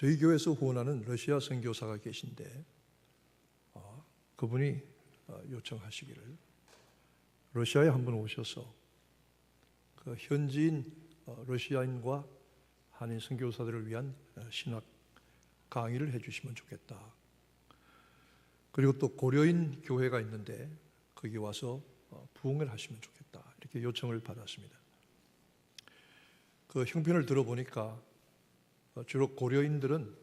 저희 교회에서 후원하는 러시아 선교사가 계신데 어, 그분이 어, 요청하시기를 러시아에 한번 오셔서 그 현지인 어, 러시아인과 한인 선교사들을 위한 어, 신학 강의를 해주시면 좋겠다. 그리고 또 고려인 교회가 있는데 거기 와서 어, 부흥을 하시면 좋겠다. 이렇게 요청을 받았습니다. 그 형편을 들어보니까 어, 주로 고려인들은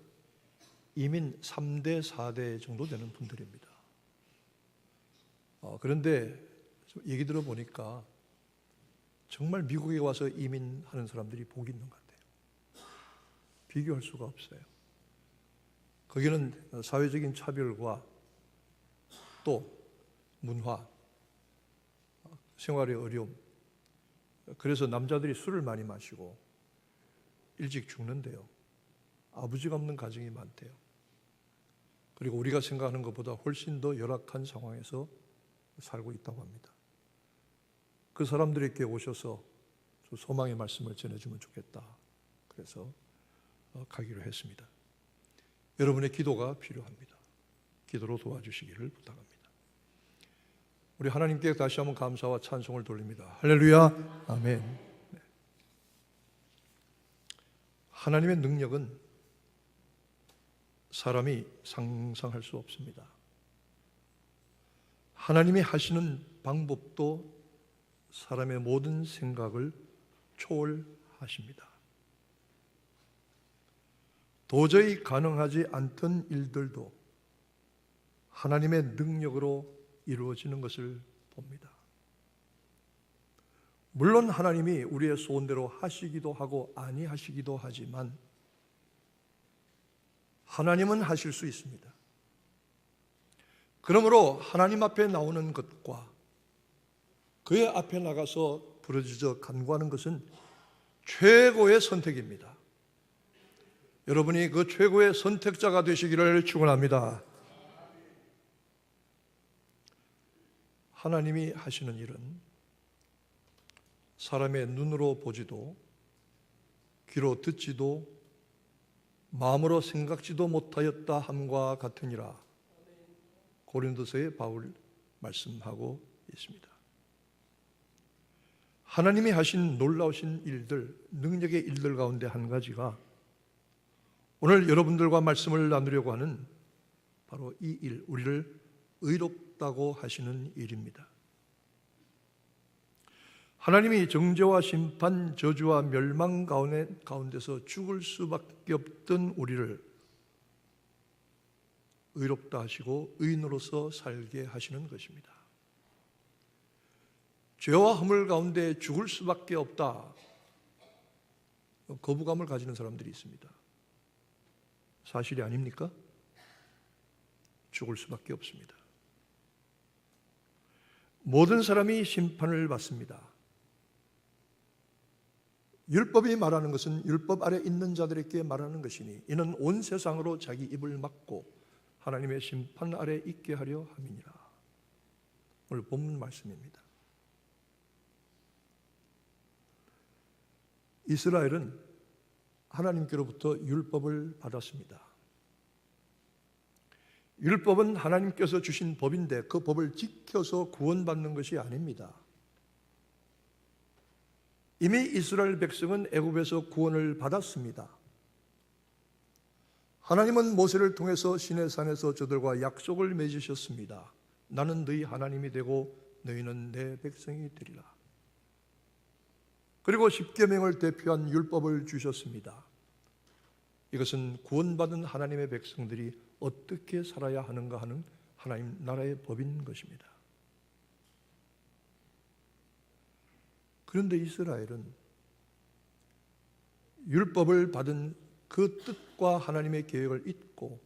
이민 3대, 4대 정도 되는 분들입니다. 어, 그런데 좀 얘기 들어보니까 정말 미국에 와서 이민하는 사람들이 복이 있는 것 같아요. 비교할 수가 없어요. 거기는 사회적인 차별과 또 문화, 생활의 어려움. 그래서 남자들이 술을 많이 마시고 일찍 죽는데요. 아버지가 없는 가정이 많대요. 그리고 우리가 생각하는 것보다 훨씬 더 열악한 상황에서 살고 있다고 합니다. 그 사람들에게 오셔서 소망의 말씀을 전해주면 좋겠다. 그래서 어, 가기로 했습니다. 여러분의 기도가 필요합니다. 기도로 도와주시기를 부탁합니다. 우리 하나님께 다시 한번 감사와 찬송을 돌립니다. 할렐루야, 아멘. 네. 하나님의 능력은 사람이 상상할 수 없습니다. 하나님이 하시는 방법도 사람의 모든 생각을 초월하십니다. 도저히 가능하지 않던 일들도 하나님의 능력으로 이루어지는 것을 봅니다. 물론 하나님이 우리의 소원대로 하시기도 하고 아니하시기도 하지만 하나님은 하실 수 있습니다. 그러므로 하나님 앞에 나오는 것과 그의 앞에 나가서 부르짖어 간구하는 것은 최고의 선택입니다. 여러분이 그 최고의 선택자가 되시기를 축원합니다. 하나님이 하시는 일은 사람의 눈으로 보지도 귀로 듣지도 마음으로 생각지도 못하였다 함과 같으니라. 고린도서의 바울 말씀하고 있습니다. 하나님이 하신 놀라우신 일들, 능력의 일들 가운데 한 가지가 오늘 여러분들과 말씀을 나누려고 하는 바로 이 일, 우리를 의롭다고 하시는 일입니다. 하나님이 정죄와 심판, 저주와 멸망 가운데, 가운데서 죽을 수밖에 없던 우리를 의롭다 하시고 의인으로서 살게 하시는 것입니다. 죄와 허물 가운데 죽을 수밖에 없다. 거부감을 가지는 사람들이 있습니다. 사실이 아닙니까? 죽을 수밖에 없습니다. 모든 사람이 심판을 받습니다. 율법이 말하는 것은 율법 아래 있는 자들에게 말하는 것이니 이는 온 세상으로 자기 입을 막고 하나님의 심판 아래 있게 하려 함이니라. 오늘 본문 말씀입니다. 이스라엘은 하나님께로부터 율법을 받았습니다. 율법은 하나님께서 주신 법인데 그 법을 지켜서 구원받는 것이 아닙니다. 이미 이스라엘 백성은 애굽에서 구원을 받았습니다. 하나님은 모세를 통해서 시내 산에서 저들과 약속을 맺으셨습니다. 나는 너희 하나님이 되고 너희는 내 백성이 되리라. 그리고 십계명을 대표한 율법을 주셨습니다. 이것은 구원받은 하나님의 백성들이 어떻게 살아야 하는가 하는 하나님 나라의 법인 것입니다. 그런데 이스라엘은 율법을 받은 그 뜻과 하나님의 계획을 잊고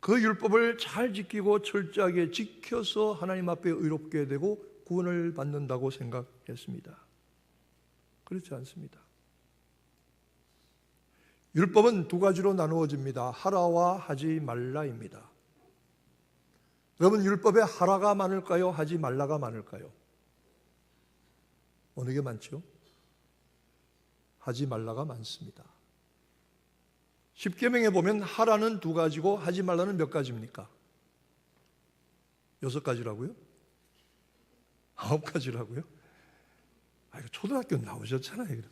그 율법을 잘 지키고 철저하게 지켜서 하나님 앞에 의롭게 되고 구원을 받는다고 생각했습니다. 그렇지 않습니다. 율법은 두 가지로 나누어집니다. 하라와 하지 말라입니다. 여러분 율법에 하라가 많을까요? 하지 말라가 많을까요? 어느 게 많죠? 하지 말라가 많습니다. 십계명에 보면 하라는 두 가지고 하지 말라는 몇 가지입니까? 여섯 가지라고요? 아홉 가지라고요? 아, 초등학교 나오셨잖아요.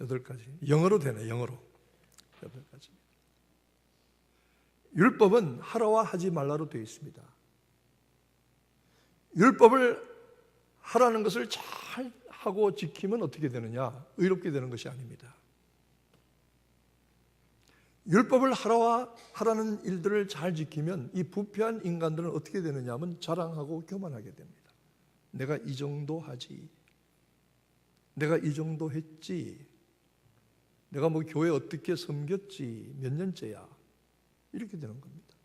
여덟 가지. 영어로 되네, 영어로. 여덟 가지. 율법은 하라와 하지 말라로 되어 있습니다. 율법을 하라는 것을 잘 하고 지키면 어떻게 되느냐? 의롭게 되는 것이 아닙니다. 율법을 하라와 하라는 일들을 잘 지키면 이 부패한 인간들은 어떻게 되느냐 하면 자랑하고 교만하게 됩니다. 내가 이 정도 하지. 내가 이 정도 했지. 내가 뭐 교회 어떻게 섬겼지. 몇 년째야. 이렇게 되는 겁니다.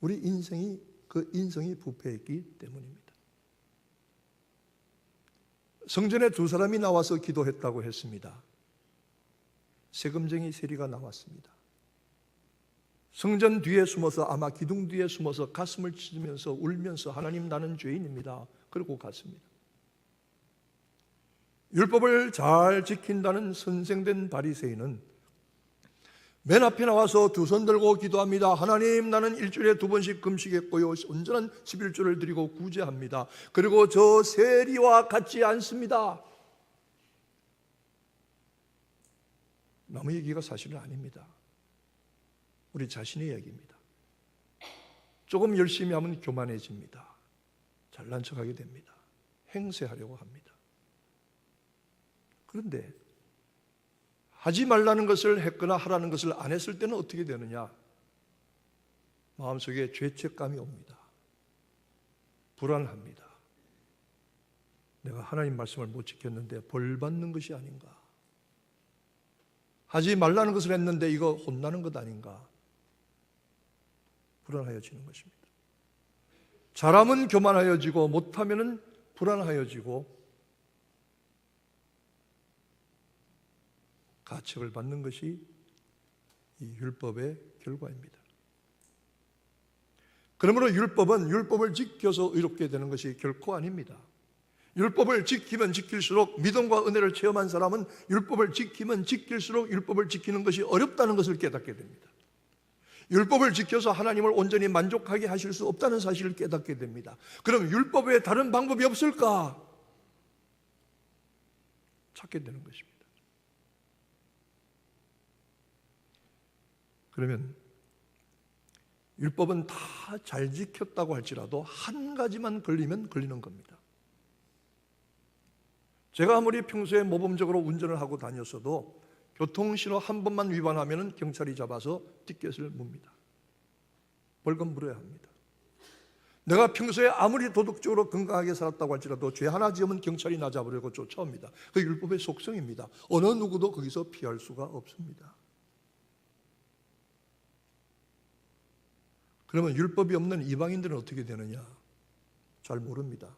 우리 인생이 그 인성이 부패했기 때문입니다. 성전에 두 사람이 나와서 기도했다고 했습니다. 세금쟁이 세리가 나왔습니다. 성전 뒤에 숨어서 아마 기둥 뒤에 숨어서 가슴을 찢으면서 울면서 하나님 나는 죄인입니다. 그러고 갔습니다. 율법을 잘 지킨다는 선생된 바리새인은 맨 앞에 나와서 두 손 들고 기도합니다. 하나님 나는 일주일에 두 번씩 금식했고요. 온전한 11조를 드리고 구제합니다. 그리고 저 세리와 같지 않습니다. 남의 얘기가 사실은 아닙니다. 우리 자신의 얘기입니다. 조금 열심히 하면 교만해집니다. 잘난 척하게 됩니다. 행세하려고 합니다. 그런데 하지 말라는 것을 했거나 하라는 것을 안 했을 때는 어떻게 되느냐? 마음속에 죄책감이 옵니다. 불안합니다. 내가 하나님 말씀을 못 지켰는데 벌 받는 것이 아닌가? 하지 말라는 것을 했는데 이거 혼나는 것 아닌가? 불안하여지는 것입니다. 잘하면 교만하여지고 못하면은 불안하여지고 가책을 받는 것이 이 율법의 결과입니다. 그러므로 율법은 율법을 지켜서 의롭게 되는 것이 결코 아닙니다. 율법을 지키면 지킬수록 믿음과 은혜를 체험한 사람은 율법을 지키면 지킬수록 율법을 지키는 것이 어렵다는 것을 깨닫게 됩니다. 율법을 지켜서 하나님을 온전히 만족하게 하실 수 없다는 사실을 깨닫게 됩니다. 그럼 율법 외에 다른 방법이 없을까? 찾게 되는 것입니다. 그러면 율법은 다 잘 지켰다고 할지라도 한 가지만 걸리면 걸리는 겁니다. 제가 아무리 평소에 모범적으로 운전을 하고 다녔어도 교통신호 한 번만 위반하면 경찰이 잡아서 티켓을 묻니다. 벌금 물어야 합니다. 내가 평소에 아무리 도덕적으로 건강하게 살았다고 할지라도 죄 하나 지으면 경찰이 나 잡으려고 쫓아옵니다. 그 율법의 속성입니다. 어느 누구도 거기서 피할 수가 없습니다. 그러면 율법이 없는 이방인들은 어떻게 되느냐? 잘 모릅니다.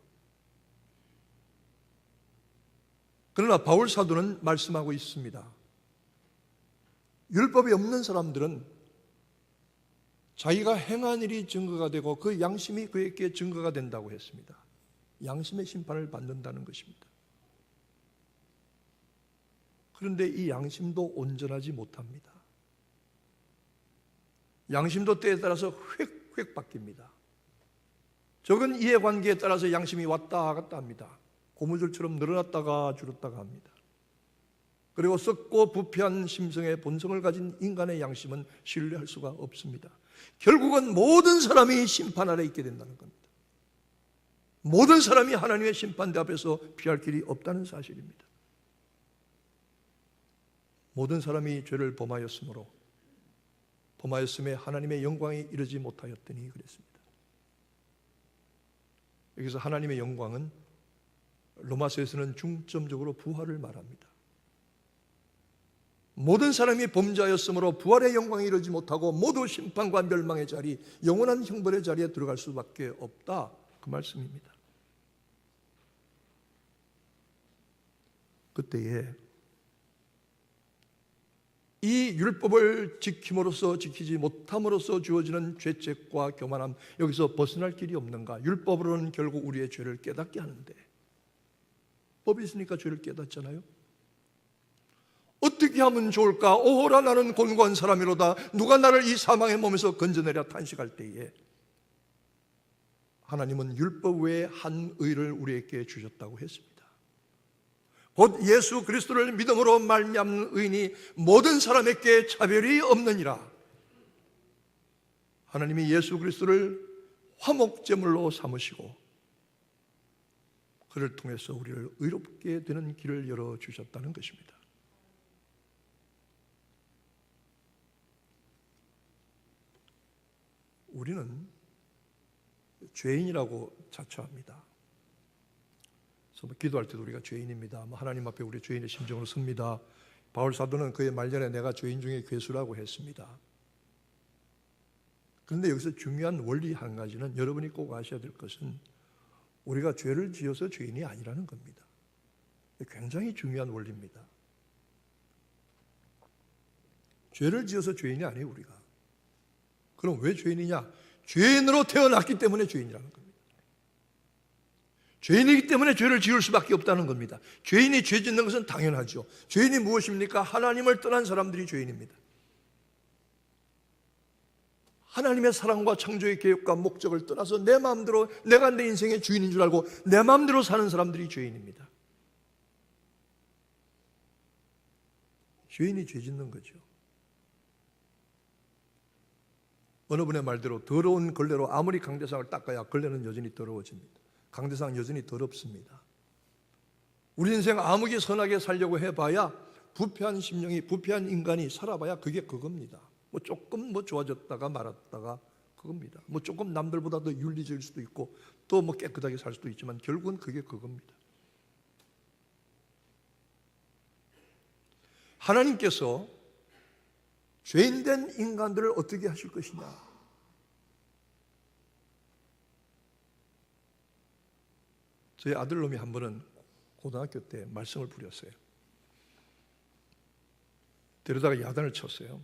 그러나 바울 사도는 말씀하고 있습니다. 율법이 없는 사람들은 자기가 행한 일이 증거가 되고 그 양심이 그에게 증거가 된다고 했습니다. 양심의 심판을 받는다는 것입니다. 그런데 이 양심도 온전하지 못합니다. 양심도 때에 따라서 획획 바뀝니다. 적은 이해관계에 따라서 양심이 왔다 갔다 합니다. 고무줄처럼 늘어났다가 줄었다가 합니다. 그리고 썩고 부패한 심성의 본성을 가진 인간의 양심은 신뢰할 수가 없습니다. 결국은 모든 사람이 심판 아래 있게 된다는 겁니다. 모든 사람이 하나님의 심판대 앞에서 피할 길이 없다는 사실입니다. 모든 사람이 죄를 범하였으므로 범하였음에 하나님의 영광이 이르지 못하였더니 그랬습니다. 여기서 하나님의 영광은 로마서에서는 중점적으로 부활을 말합니다. 모든 사람이 범죄하였으므로 부활의 영광이 이르지 못하고 모두 심판과 멸망의 자리, 영원한 형벌의 자리에 들어갈 수밖에 없다. 그 말씀입니다. 그때에 이 율법을 지킴으로써 지키지 못함으로써 주어지는 죄책과 교만함 여기서 벗어날 길이 없는가? 율법으로는 결국 우리의 죄를 깨닫게 하는데 법이 있으니까 죄를 깨닫잖아요. 어떻게 하면 좋을까? 오호라 나는 곤고한 사람이로다. 누가 나를 이 사망의 몸에서 건져내려 탄식할 때에 하나님은 율법 외에 한 의를 우리에게 주셨다고 했습니다. 곧 예수 그리스도를 믿음으로 말미암는 의인이 모든 사람에게 차별이 없느니라. 하나님이 예수 그리스도를 화목제물로 삼으시고 그를 통해서 우리를 의롭게 되는 길을 열어 주셨다는 것입니다. 우리는 죄인이라고 자처합니다. 뭐 기도할 때도 우리가 죄인입니다. 뭐 하나님 앞에 우리 죄인의 심정으로 섭니다. 바울 사도는 그의 말년에 내가 죄인 중에 괴수라고 했습니다. 그런데 여기서 중요한 원리 한 가지는 여러분이 꼭 아셔야 될 것은 우리가 죄를 지어서 죄인이 아니라는 겁니다. 굉장히 중요한 원리입니다. 죄를 지어서 죄인이 아니에요, 우리가. 그럼 왜 죄인이냐? 죄인으로 태어났기 때문에 죄인이라는 겁니다. 죄인이기 때문에 죄를 지을 수밖에 없다는 겁니다. 죄인이 죄 짓는 것은 당연하죠. 죄인이 무엇입니까? 하나님을 떠난 사람들이 죄인입니다. 하나님의 사랑과 창조의 계획과 목적을 떠나서 내 마음대로 내가 내 인생의 주인인 줄 알고 내 마음대로 사는 사람들이 죄인입니다. 죄인이 죄 짓는 거죠. 어느 분의 말대로 더러운 걸레로 아무리 강대상을 닦아야 걸레는 여전히 더러워집니다. 강대상 여전히 더럽습니다. 우리 인생 아무리 선하게 살려고 해봐야 부패한 심령이 부패한 인간이 살아봐야 그게 그겁니다. 뭐 조금 뭐 좋아졌다가 말았다가 그겁니다. 뭐 조금 남들보다 더 윤리적일 수도 있고 또 뭐 깨끗하게 살 수도 있지만 결국은 그게 그겁니다. 하나님께서 죄인된 인간들을 어떻게 하실 것이냐? 저희 아들놈이 한 번은 고등학교 때 말썽을 부렸어요. 데려다가 야단을 쳤어요.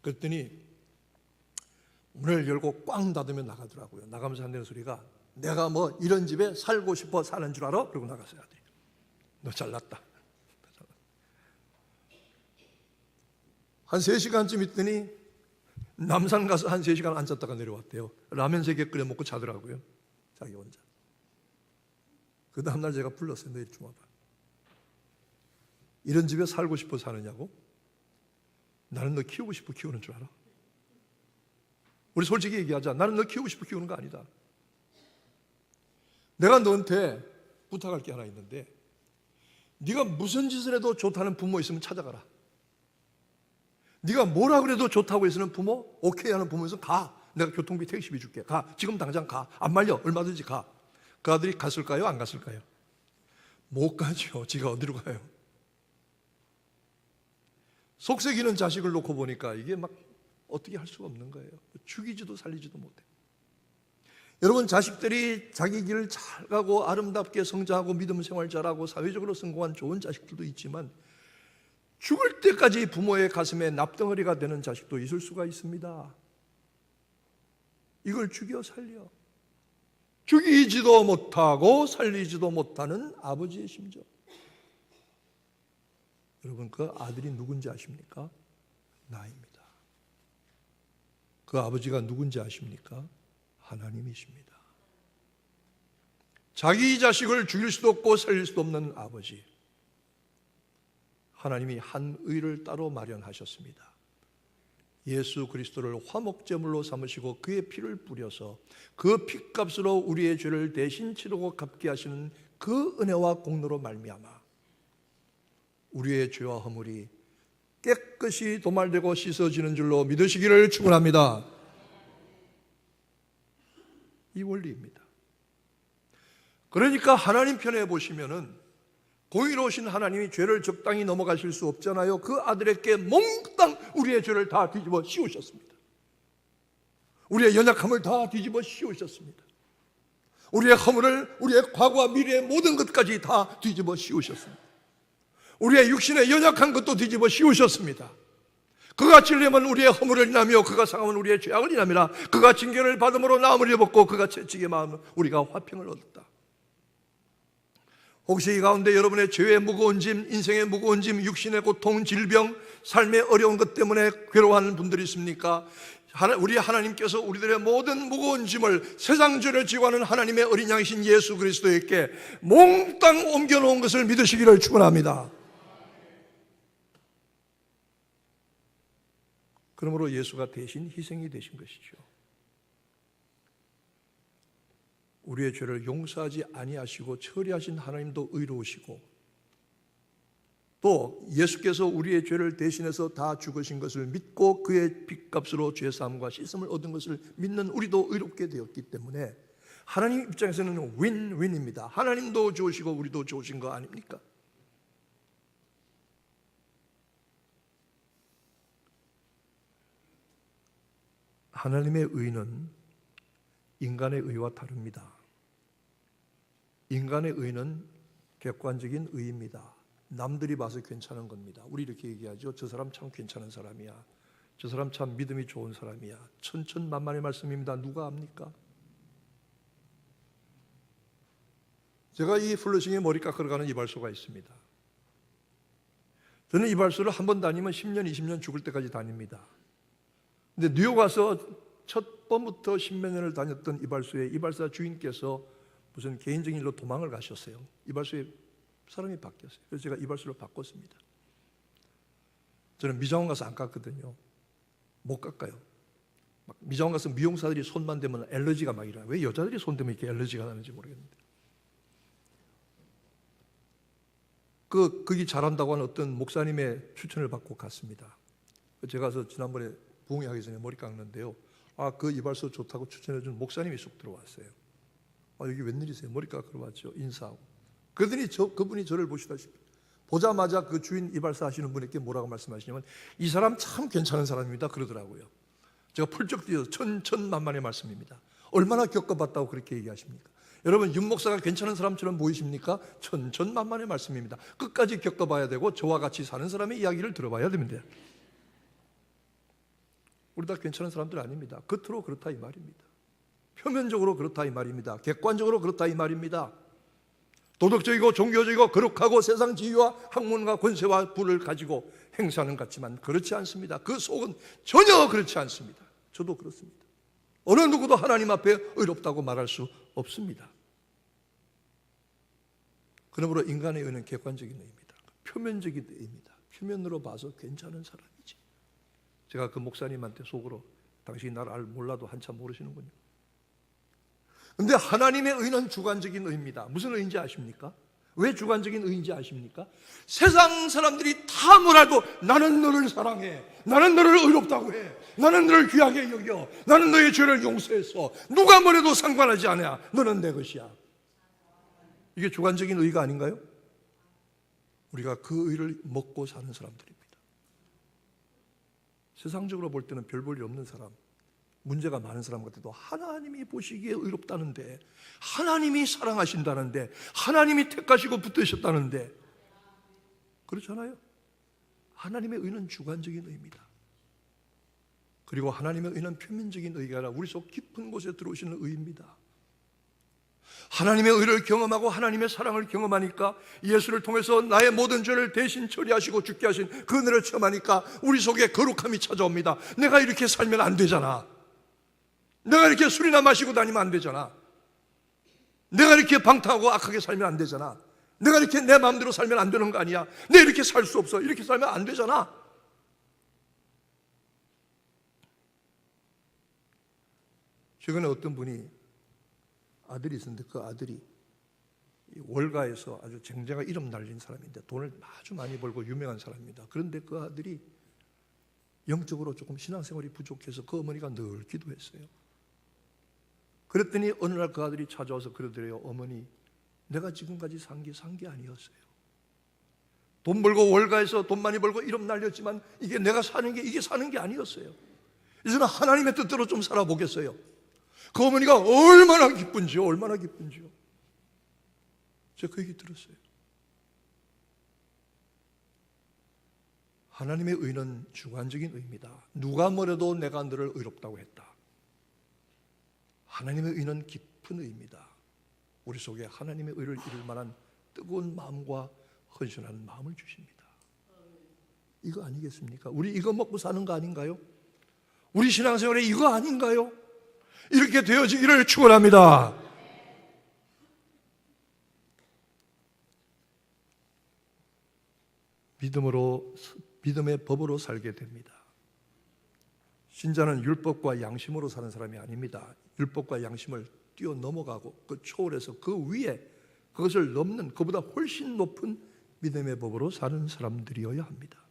그랬더니 문을 열고 꽝 닫으면 나가더라고요. 나가면서 한다는 소리가 내가 뭐 이런 집에 살고 싶어 사는 줄 알아? 그러고 나갔어요. 아들이. 너 잘났다. 한 3시간쯤 있더니 남산 가서 한 3시간 앉았다가 내려왔대요. 라면 3개 끓여 먹고 자더라고요. 자기 혼자. 그 다음날 제가 불렀어요. 너 이리 좀 와봐. 이런 집에 살고 싶어 사느냐고? 나는 너 키우고 싶어 키우는 줄 알아? 우리 솔직히 얘기하자. 나는 너 키우고 싶어 키우는 거 아니다. 내가 너한테 부탁할 게 하나 있는데 네가 무슨 짓을 해도 좋다는 부모 있으면 찾아가라. 네가 뭐라 그래도 좋다고 해서는 부모 오케이 하는 부모에서 가. 내가 교통비 택시비 줄게. 가. 지금 당장 가. 안 말려. 얼마든지 가. 그 아들이 갔을까요? 안 갔을까요? 못 가죠. 지가 어디로 가요? 속색이는 자식을 놓고 보니까 이게 막 어떻게 할 수가 없는 거예요. 죽이지도 살리지도 못해. 여러분 자식들이 자기 길을 잘 가고 아름답게 성장하고 믿음 생활 잘하고 사회적으로 성공한 좋은 자식들도 있지만 죽을 때까지 부모의 가슴에 납덩어리가 되는 자식도 있을 수가 있습니다. 이걸 죽여 살려. 죽이지도 못하고 살리지도 못하는 아버지의 심정. 여러분 그 아들이 누군지 아십니까? 나입니다. 그 아버지가 누군지 아십니까? 하나님이십니다. 자기 자식을 죽일 수도 없고 살릴 수도 없는 아버지. 하나님이 한 의를 따로 마련하셨습니다. 예수 그리스도를 화목제물로 삼으시고 그의 피를 뿌려서 그 피값으로 우리의 죄를 대신 치르고 갚게 하시는 그 은혜와 공로로 말미암아 우리의 죄와 허물이 깨끗이 도말되고 씻어지는 줄로 믿으시기를 축원합니다. 이 원리입니다. 그러니까 하나님 편에 보시면은 공의로우신 하나님이 죄를 적당히 넘어가실 수 없잖아요. 그 아들에게 몽땅 우리의 죄를 다 뒤집어 씌우셨습니다. 우리의 연약함을 다 뒤집어 씌우셨습니다. 우리의 허물을 우리의 과거와 미래의 모든 것까지 다 뒤집어 씌우셨습니다. 우리의 육신의 연약한 것도 뒤집어 씌우셨습니다. 그가 찔리면 우리의 허물을 인하며 그가 상하면 우리의 죄악을 인하미라 그가 징계를 받음으로 나음을 입었고 그가 채찍의 마음 우리가 화평을 얻었다. 혹시 이 가운데 여러분의 죄의 무거운 짐, 인생의 무거운 짐, 육신의 고통, 질병, 삶의 어려운 것 때문에 괴로워하는 분들이 있습니까? 우리 하나님께서 우리들의 모든 무거운 짐을 세상 죄를 지고 하는 하나님의 어린 양이신 예수 그리스도에게 몽땅 옮겨놓은 것을 믿으시기를 축원합니다. 그러므로 예수가 대신 희생이 되신 것이죠. 우리의 죄를 용서하지 아니하시고 처리하신 하나님도 의로우시고 또 예수께서 우리의 죄를 대신해서 다 죽으신 것을 믿고 그의 빚값으로 죄 사함과 씻음을 얻은 것을 믿는 우리도 의롭게 되었기 때문에 하나님 입장에서는 윈윈입니다. 하나님도 좋으시고 우리도 좋으신 거 아닙니까? 하나님의 의는 인간의 의와 다릅니다. 인간의 의는 객관적인 의입니다. 남들이 봐서 괜찮은 겁니다. 우리 이렇게 얘기하죠. 저 사람 참 괜찮은 사람이야. 저 사람 참 믿음이 좋은 사람이야. 천천만만의 말씀입니다. 누가 압니까? 제가 이 플러싱에 머리 깎으러 가는 이발소가 있습니다. 저는 이발소를 한 번 다니면 10년, 20년 죽을 때까지 다닙니다. 근데 뉴욕 와서 첫 번부터 십몇 년을 다녔던 이발소의 이발사 주인께서 무슨 개인적인 일로 도망을 가셨어요. 이발소에 사람이 바뀌었어요. 그래서 제가 이발소를 바꿨습니다. 저는 미장원 가서 안 깎거든요. 못 깎아요. 막 미장원 가서 미용사들이 손만 대면 엘러지가 막 일어나요. 왜 여자들이 손 대면 이렇게 엘러지가 나는지 모르겠는데. 그 거기 잘한다고 하는 어떤 목사님의 추천을 받고 갔습니다. 제가 가서 지난번에 부흥회 하기 전에 머리 깎는데요. 아, 그 이발소 좋다고 추천해준 목사님이 쑥 들어왔어요. 아, 여기 웬일이세요? 머리 깎으러 왔죠. 인사하고. 그러더니 저, 그분이 저를 보시다시피 보자마자 그 주인 이발사 하시는 분에게 뭐라고 말씀하시냐면 이 사람 참 괜찮은 사람입니다. 그러더라고요. 제가 펄쩍 뛰어서 천천만만의 말씀입니다. 얼마나 겪어봤다고 그렇게 얘기하십니까? 여러분 윤 목사가 괜찮은 사람처럼 보이십니까? 천천만만의 말씀입니다. 끝까지 겪어봐야 되고 저와 같이 사는 사람의 이야기를 들어봐야 됩니다. 우리 다 괜찮은 사람들 아닙니다. 겉으로 그렇다 이 말입니다. 표면적으로 그렇다 이 말입니다. 객관적으로 그렇다 이 말입니다. 도덕적이고 종교적이고 거룩하고 세상 지위와 학문과 권세와 부를 가지고 행사하는 것 같지만 그렇지 않습니다. 그 속은 전혀 그렇지 않습니다. 저도 그렇습니다. 어느 누구도 하나님 앞에 의롭다고 말할 수 없습니다. 그러므로 인간의 의는 객관적인 의입니다. 표면적인 의입니다. 표면으로 봐서 괜찮은 사람이지. 제가 그 목사님한테 속으로 당신이 나를 알 몰라도 한참 모르시는군요. 근데 하나님의 의는 주관적인 의입니다. 무슨 의인지 아십니까? 왜 주관적인 의인지 아십니까? 세상 사람들이 다 뭐라도 나는 너를 사랑해. 나는 너를 의롭다고 해. 나는 너를 귀하게 여겨. 나는 너의 죄를 용서했어. 누가 뭐래도 상관하지 않아. 너는 내 것이야. 이게 주관적인 의가 아닌가요? 우리가 그 의를 먹고 사는 사람들입니다. 세상적으로 볼 때는 별 볼 일 없는 사람, 문제가 많은 사람 같아도 하나님이 보시기에 의롭다는데, 하나님이 사랑하신다는데, 하나님이 택하시고 붙드셨다는데, 그렇잖아요. 하나님의 의는 주관적인 의입니다. 그리고 하나님의 의는 표면적인 의가 아니라 우리 속 깊은 곳에 들어오시는 의입니다. 하나님의 의를 경험하고 하나님의 사랑을 경험하니까 예수를 통해서 나의 모든 죄를 대신 처리하시고 죽게 하신 그 은혜를 체험하니까 우리 속에 거룩함이 찾아옵니다. 내가 이렇게 살면 안 되잖아. 내가 이렇게 술이나 마시고 다니면 안 되잖아. 내가 이렇게 방탕하고 악하게 살면 안 되잖아. 내가 이렇게 내 마음대로 살면 안 되는 거 아니야. 내 이렇게 살 수 없어. 이렇게 살면 안 되잖아. 최근에 어떤 분이 아들이 있었는데 그 아들이 월가에서 아주 쟁쟁한 이름 날린 사람인데 돈을 아주 많이 벌고 유명한 사람입니다. 그런데 그 아들이 영적으로 조금 신앙생활이 부족해서 그 어머니가 늘 기도했어요. 그랬더니 어느 날 그 아들이 찾아와서 그러더래요. 어머니, 내가 지금까지 산 게 산 게 아니었어요. 돈 벌고 월가에서 돈 많이 벌고 이름 날렸지만 이게 내가 사는 게 이게 사는 게 아니었어요. 이제는 하나님의 뜻대로 좀 살아보겠어요. 그 어머니가 얼마나 기쁜지요, 얼마나 기쁜지요. 제가 그 얘기 들었어요. 하나님의 의는 주관적인 의입니다. 누가 뭐래도 내가 너를 의롭다고 했다. 하나님의 의는 깊은 의입니다. 우리 속에 하나님의 의를 이룰 만한 뜨거운 마음과 헌신하는 마음을 주십니다. 이거 아니겠습니까? 우리 이거 먹고 사는 거 아닌가요? 우리 신앙생활에 이거 아닌가요? 이렇게 되어지기를 축원합니다. 믿음으로 믿음의 법으로 살게 됩니다. 신자는 율법과 양심으로 사는 사람이 아닙니다. 율법과 양심을 뛰어 넘어가고 그 초월해서 그 위에 그것을 넘는 그보다 훨씬 높은 믿음의 법으로 사는 사람들이어야 합니다.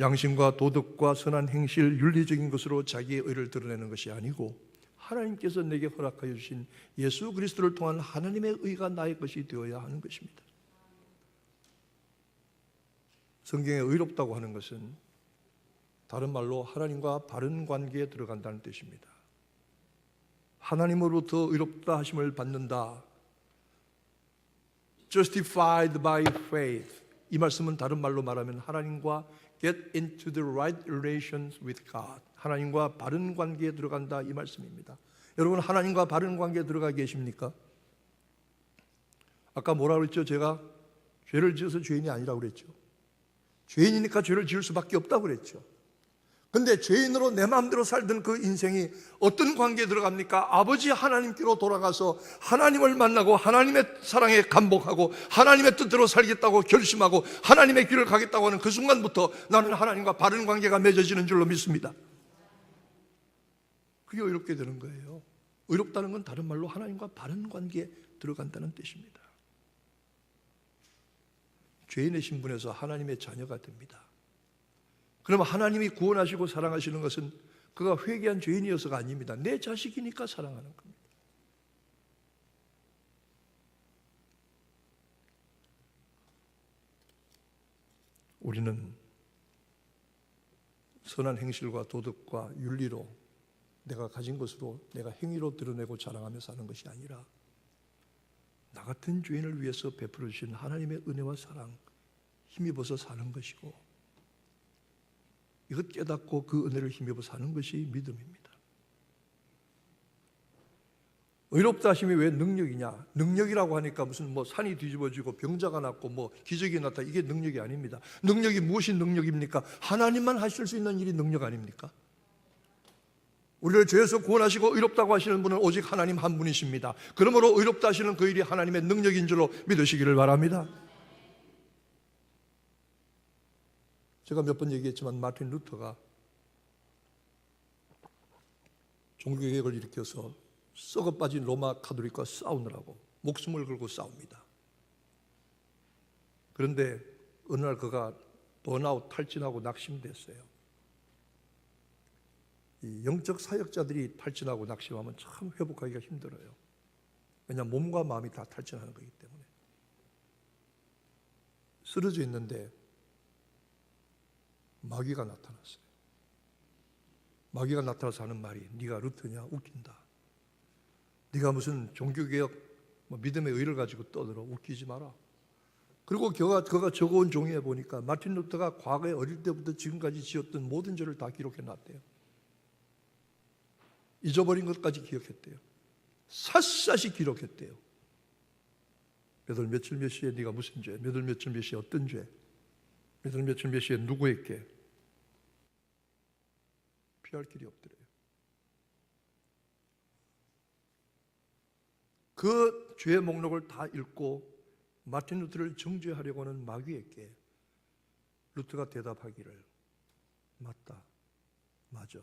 양심과 도덕과 선한 행실, 윤리적인 것으로 자기의 의를 드러내는 것이 아니고 하나님께서 내게 허락하여 주신 예수 그리스도를 통한 하나님의 의가 나의 것이 되어야 하는 것입니다. 성경에 의롭다고 하는 것은 다른 말로 하나님과 바른 관계에 들어간다는 뜻입니다. 하나님으로부터 의롭다 하심을 받는다. justified by faith. 이 말씀은 다른 말로 말하면 하나님과 get into the right relations with God. 하나님과 바른 관계에 들어간다 이 말씀입니다. 여러분 하나님과 바른 관계에 들어가 계십니까? 아까 뭐라 그랬죠? 제가 죄를 지어서 죄인이 아니라고 그랬죠. 죄인이니까 죄를 지을 수밖에 없다고 그랬죠. 근데 죄인으로 내 마음대로 살던 그 인생이 어떤 관계에 들어갑니까? 아버지 하나님께로 돌아가서 하나님을 만나고 하나님의 사랑에 감복하고 하나님의 뜻대로 살겠다고 결심하고 하나님의 길을 가겠다고 하는 그 순간부터 나는 하나님과 바른 관계가 맺어지는 줄로 믿습니다. 그게 의롭게 되는 거예요. 의롭다는 건 다른 말로 하나님과 바른 관계에 들어간다는 뜻입니다. 죄인의 신분에서 하나님의 자녀가 됩니다. 그러면 하나님이 구원하시고 사랑하시는 것은 그가 회개한 죄인이어서가 아닙니다. 내 자식이니까 사랑하는 겁니다. 우리는 선한 행실과 도덕과 윤리로 내가 가진 것으로 내가 행위로 드러내고 자랑하며 사는 것이 아니라 나 같은 죄인을 위해서 베풀어 주신 하나님의 은혜와 사랑 힘입어서 사는 것이고 이것 깨닫고 그 은혜를 힘입어 사는 것이 믿음입니다. 의롭다 하심이 왜 능력이냐? 능력이라고 하니까 무슨 뭐 산이 뒤집어지고 병자가 낫고 뭐 기적이 났다 이게 능력이 아닙니다. 능력이 무엇이 능력입니까? 하나님만 하실 수 있는 일이 능력 아닙니까? 우리를 죄에서 구원하시고 의롭다고 하시는 분은 오직 하나님 한 분이십니다. 그러므로 의롭다 하시는 그 일이 하나님의 능력인 줄로 믿으시기를 바랍니다. 제가 몇 번 얘기했지만 마틴 루터가 종교개혁을 일으켜서 썩어 빠진 로마 카톨릭과 싸우느라고 목숨을 걸고 싸웁니다. 그런데 어느 날 그가 번아웃 탈진하고 낙심됐어요. 이 영적 사역자들이 탈진하고 낙심하면 참 회복하기가 힘들어요. 왜냐 몸과 마음이 다 탈진하는 거기 때문에 쓰러져 있는데 마귀가 나타났어요. 마귀가 나타나서 하는 말이 네가 루트냐 웃긴다. 네가 무슨 종교개혁 뭐 믿음의 의를 가지고 떠들어 웃기지 마라. 그리고 그가, 그가 적어온 종이에 보니까 마틴 루터가 과거에 어릴 때부터 지금까지 지었던 모든 죄를 다 기록해 놨대요. 잊어버린 것까지 기억했대요. 샅샅이 기록했대요. 몇 월 며칠 몇 시에 네가 무슨 죄, 몇 월 며칠 몇 시에 어떤 죄, 몇 월 며칠 몇 시에 누구에게 피할 길이 없더래요. 그 죄의 목록을 다 읽고 마틴 루트를 정죄하려고 하는 마귀에게 루트가 대답하기를 맞다, 맞아.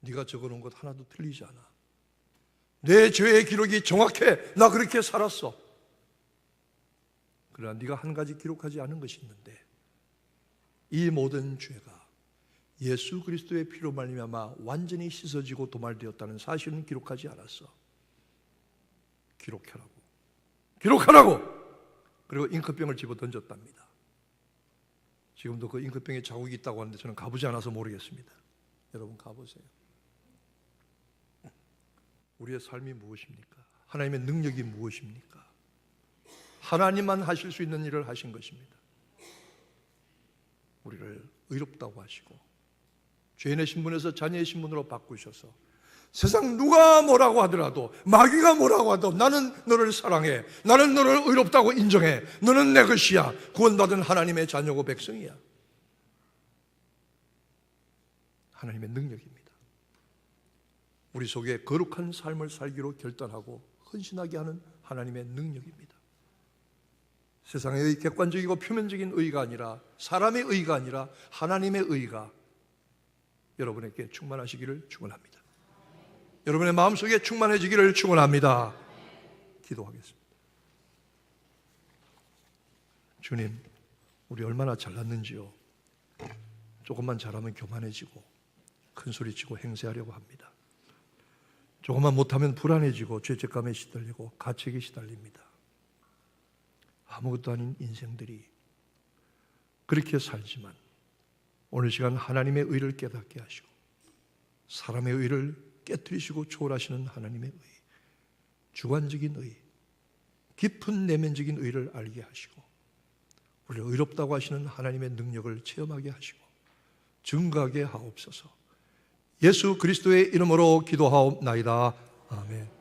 네가 적어놓은 것 하나도 틀리지 않아. 내 죄의 기록이 정확해. 나 그렇게 살았어. 그러나 네가 한 가지 기록하지 않은 것이 있는데 이 모든 죄가 예수 그리스도의 피로 말미암아 완전히 씻어지고 도말되었다는 사실은 기록하지 않았어. 기록하라고. 기록하라고. 그리고 잉크병을 집어 던졌답니다. 지금도 그 잉크병에 자국이 있다고 하는데 저는 가보지 않아서 모르겠습니다. 여러분 가보세요. 우리의 삶이 무엇입니까? 하나님의 능력이 무엇입니까? 하나님만 하실 수 있는 일을 하신 것입니다. 우리를 의롭다고 하시고 죄인의 신분에서 자녀의 신분으로 바꾸셔서 세상 누가 뭐라고 하더라도 마귀가 뭐라고 하도 나는 너를 사랑해. 나는 너를 의롭다고 인정해. 너는 내 것이야. 구원받은 하나님의 자녀고 백성이야. 하나님의 능력입니다. 우리 속에 거룩한 삶을 살기로 결단하고 헌신하게 하는 하나님의 능력입니다. 세상의 객관적이고 표면적인 의가 아니라 사람의 의가 아니라 하나님의 의가 여러분에게 충만하시기를 축원합니다. 여러분의 마음속에 충만해지기를 축원합니다. 기도하겠습니다. 주님, 우리 얼마나 잘났는지요. 조금만 잘하면 교만해지고 큰 소리치고 행세하려고 합니다. 조금만 못하면 불안해지고 죄책감에 시달리고 가책에 시달립니다. 아무것도 아닌 인생들이 그렇게 살지만 오늘 시간 하나님의 의를 깨닫게 하시고 사람의 의를 깨뜨리시고 초월하시는 하나님의 의, 주관적인 의, 깊은 내면적인 의를 알게 하시고 우리를 의롭다고 하시는 하나님의 능력을 체험하게 하시고 증가하게 하옵소서. 예수 그리스도의 이름으로 기도하옵나이다. 아멘.